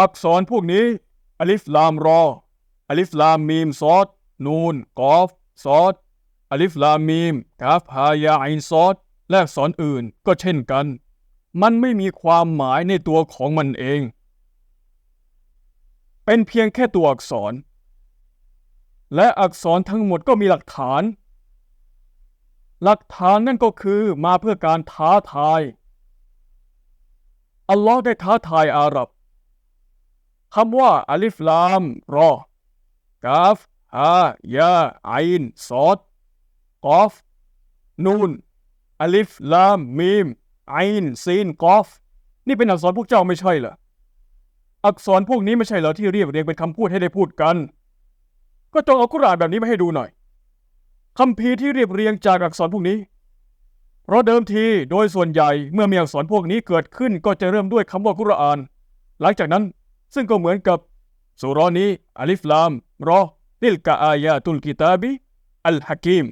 อักษรพวกนี้อลิฟลามรออลิฟลามมีมซอดนูนกอฟซอดอลิฟลามมีมกาฟฮายาอินซอดและอักษรอื่นก็เช่นกัน มันไม่มีความหมายในตัวของมันเอง เป็นเพียงแค่ตัวอักษร และอักษรทั้งหมดก็มีหลักฐาน หลักฐานนั่นก็คือมาเพื่อการท้าทายอัลลอฮ์ได้ท้าทายอาหรับ คำว่าอัลิฟลามรอกาฟฮายาไอนซอดกอฟนูนอัลิฟลามมีมไอนซีนกอฟนี่เป็นอักษรพวกเจ้าไม่ใช่เหรออักษรพวกนี้ไม่ใช่เหรอที่เรียบเรียงเป็นคำพูดให้ได้พูดกัน ก็จงเอากุรานแบบนี้มาให้ดูหน่อยคำพีที่เรียบเรียงจากอักษรพวกนี้เพราะเดิมทีโดยส่วนใหญ่เมื่อมีอักษรพวกนี้เกิดขึ้นก็จะเริ่มด้วยคำว่ากุรอาน หลังจากนั้น ซึ่งก็เหมือนกับสุรานี้อัลิฟลามรอติลกะอายาตุลกิตาบิอัลฮะกีม